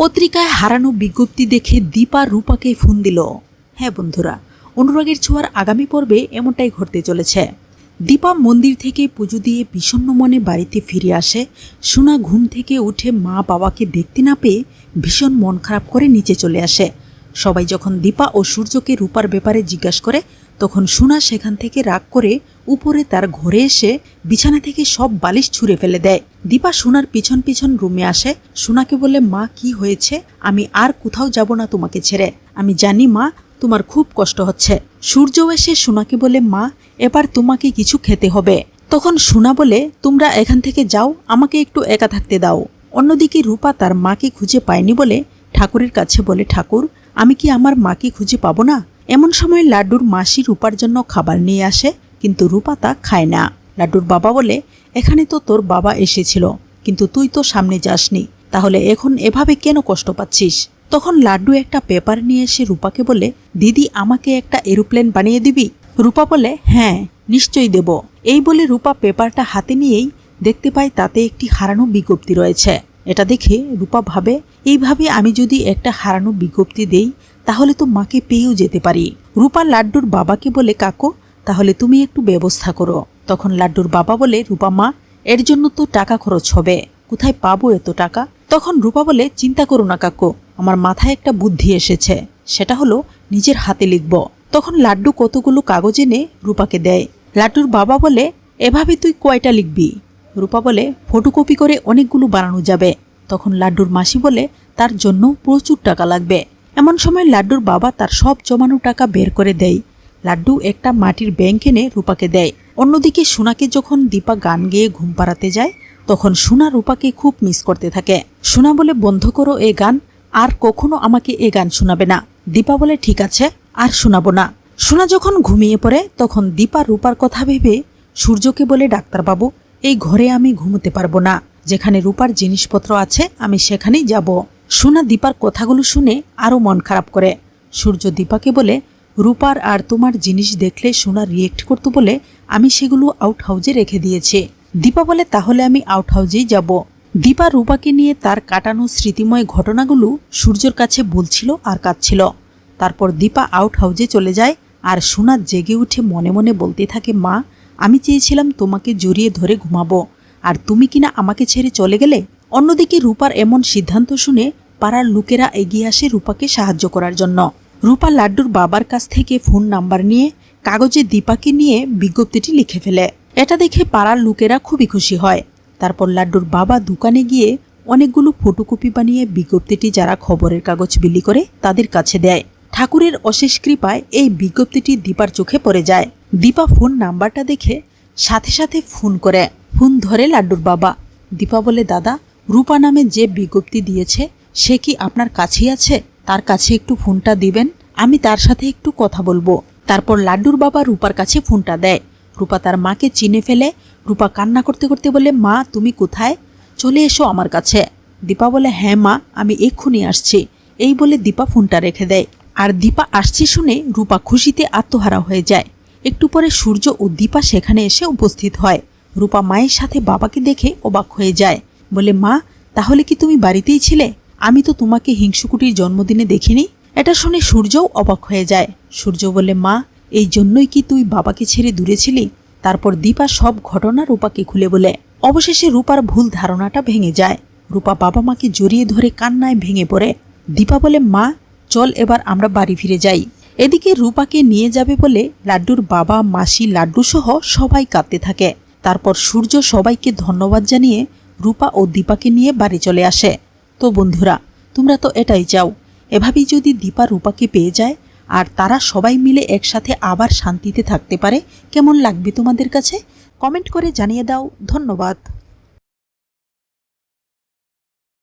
পত্রিকায় হারানো বিজ্ঞপ্তি দেখে দীপা রূপাকে ফোন দিল। হ্যাঁ বন্ধুরা, অনুরাগের ছোঁয়ার আগামী পর্বে এমনটাই ঘটতে চলেছে। দীপা মন্দির থেকে পুজো দিয়ে বিষণ্ণ মনে বাড়িতে ফিরে আসে। সোনা ঘুম থেকে উঠে মা বাবাকে দেখতে না পেয়ে ভীষণ মন খারাপ করে নিচে চলে আসে। সবাই যখন দীপা ও সূর্যকে রূপার ব্যাপারে জিজ্ঞাসা করে তখন সোনা সেখান থেকে রাগ করে উপরে তার ঘরে এসে বিছানা থেকে সব বালিশ ছুঁড়ে ফেলে দেয়। দীপা সোনার পিছন পিছন রুমে আসে। সোনাকে বলে, মা, কি হয়েছে? আমি আর কোথাও যাব না তোমাকে ছেড়ে। আমি জানি, মা, তোমার খুব কষ্ট হচ্ছে সূর্য এসে সোনাকে বলে, মা, এবার তোমাকে কিছু খেতে হবে তখন সোনা বলে, তোমরা এখান থেকে যাও, আমাকে একটু একা থাকতে দাও অন্যদিকে রূপা তার মাকে খুঁজে পায়নি বলে ঠাকুরের কাছে বলে, ঠাকুর, আমি কি আমার মাকে খুঁজে পাবো না? এমন সময় লাড্ডুর মাসি রূপার জন্য খাবার নিয়ে আসে, কিন্তু রূপা তা খায় না। লাড্ডুর বাবা বলে, এখানে তো তোর বাবা এসেছিল, কিন্তু তুই তো সামনে যাসনি। তাহলে এখন এভাবে কেন কষ্ট পাচ্ছিস? তখন লাড্ডু একটা পেপার নিয়ে এসে রূপাকে বলে, দিদি, আমাকে একটা এরোপ্লেন বানিয়ে দিবি? রূপা বলে হ্যাঁ নিশ্চয়ই দেব। এই বলে রূপা পেপারটা হাতে নিয়েই দেখতে পায় তাতে একটি হারানো বিজ্ঞপ্তি রয়েছে। এটা দেখে রূপা ভাবে, এইভাবে আমি যদি একটা হারানো বিজ্ঞপ্তি দেই তাহলে তো মাকে পেয়েও যেতে পারি। রূপা লাড্ডুর বাবাকে বলে, কাকু, তাহলে তুমি একটু ব্যবস্থা করো। তখন লাড্ডুর বাবা বলে, রূপা, মা, এর জন্য তো টাকা খরচ হবে। কোথায় পাবো এত টাকা? তখন রূপা বলে, চিন্তা করো না, কাকু, আমার মাথায় একটা বুদ্ধি এসেছে। সেটা হলো, নিজের হাতে লিখব। তখন লাড্ডু কতগুলো কাগজ এনে রূপাকে দেয়। লাড্ডুর বাবা বলে, এভাবে তুই কয়টা লিখবি? রূপা বলে, ফটোকপি করে অনেকগুলো বানানো যাবে। তখন লাড্ডুর মাসি বলে, তার জন্য প্রচুর টাকা লাগবে। এমন সময় লাড্ডুর বাবা তার সব জমানো টাকা বের করে দেয়। লাড্ডু একটা মাটির ব্যাংক এনে রূপাকে দেয়। অন্যদিকে সোনাকে যখন দীপা গান গেয়ে ঘুম পাড়াতে যায়, তখন সোনা রূপাকে খুব মিস করতে থাকে। সোনা বলে, বন্ধ করো এ গান, আর কখনো আমাকে এ গান শোনাবে না। দীপা বলে, ঠিক আছে, আর শোনাবো না। সোনা যখন ঘুমিয়ে পড়ে, তখন দীপা রূপার কথা ভেবে সূর্যকে বলে, ডাক্তারবাবু, এই ঘরে আমি ঘুমোতে পারব না। যেখানে রূপার জিনিসপত্র আছে, আমি সেখানেই যাব। সোনা দীপার কথাগুলো শুনে আরও মন খারাপ করে। সূর্য দীপাকে বলে, রূপার আর তোমার জিনিস দেখলে সোনা রিয়েক্ট করতো বলে আমি সেগুলো আউট হাউজে রেখে দিয়েছি। দীপা বলে, তাহলে আমি আউট হাউজেই যাব। দীপা রূপাকে নিয়ে তার কাটানো স্মৃতিময় ঘটনাগুলো সূর্যর কাছে বলছিল আর কাঁদছিল। তারপর দীপা আউট হাউজে চলে যায় আর সোনা জেগে উঠে মনে মনে বলতে থাকে, মা, আমি চেয়েছিলাম তোমাকে জড়িয়ে ধরে ঘুমাবো। আর তুমি কিনা আমাকে ছেড়ে চলে গেলে? অন্যদিকে রূপার এমন সিদ্ধান্ত শুনে পাড়ার লোকেরা এগিয়ে আসে রূপাকে সাহায্য করার জন্য। রূপা লাড্ডুর বাবার কাছ থেকে ফোন নাম্বার নিয়ে কাগজে দীপাকে নিয়ে বিজ্ঞপ্তিটি লিখে ফেলে। এটা দেখে পাড়ার লোকেরা খুবই খুশি হয়। তারপর লাড্ডুর বাবা দোকানে গিয়ে অনেকগুলো ফটোকপি বানিয়ে বিজ্ঞপ্তিটি যারা খবরের কাগজ বিলি করে তাদের কাছে দেয়। ঠাকুরের অশেষ কৃপায় এই বিজ্ঞপ্তিটি দীপার চোখে পড়ে যায়। দীপা ফোন নাম্বারটা দেখে সাথে সাথে ফোন করে। ফোন ধরে লাড্ডুর বাবা। দীপা বলে, দাদা রূপা নামে যে বিজ্ঞপ্তি দিয়েছে, সে কি আপনার কাছেই আছে? তার কাছে একটু ফোনটা দিবেন, আমি তার সাথে একটু কথা বলব। তারপর লাড্ডুর বাবা রূপার কাছে ফোনটা দেয়। রূপা তার মাকে চিনে ফেলে, রূপা কান্না করতে করতে বলে, মা, তুমি কোথায়? চলে এসো আমার কাছে। দীপা বলে হ্যাঁ মা, আমি এক্ষুনি আসছি। এই বলে দীপা ফোনটা রেখে দেয়। আর দীপা আসছে শুনে রূপা খুশিতে আত্মহারা হয়ে যায়। একটু পরে সূর্য ও দীপা সেখানে এসে উপস্থিত হয়। রূপা মায়ের সাথে বাবাকে দেখে অবাক হয়ে যায়। বলে, মা, তাহলে কি তুমি বাড়িতেই ছিলে? আমি তো তোমাকে হিংসুকুটির জন্মদিনে দেখিনি। এটা শুনে সূর্যও অবাক হয়ে যায়। সূর্য বলে, মা, এই জন্যই কি তুই বাবাকে ছেড়ে দূরে ছিলি? তারপর দীপা সব ঘটনা রূপাকে খুলে বলে। অবশেষে রূপার ভুল ধারণাটা ভেঙে যায়। রূপা বাবা মাকে জড়িয়ে ধরে কান্নায় ভেঙে পড়ে। দীপা বলে, মা, চল এবার আমরা বাড়ি ফিরে যাই। এদিকে রূপাকে নিয়ে যাবে বলে লাড্ডুর বাবা, মাসি লাড্ডু সহ সবাই কাঁদতে থাকে। তারপর সূর্য সবাইকে ধন্যবাদ জানিয়ে রূপা ও দীপাকে নিয়ে বাড়ি চলে আসে। তো বন্ধুরা, তোমরা তো এটাই চাও। এভাবেই যদি দীপা রূপাকে পেয়ে যায়, আর তারা সবাই মিলে একসাথে আবার শান্তিতে থাকতে পারে, কেমন লাগবে তোমাদের কাছে? কমেন্ট করে জানিয়ে দাও। ধন্যবাদ।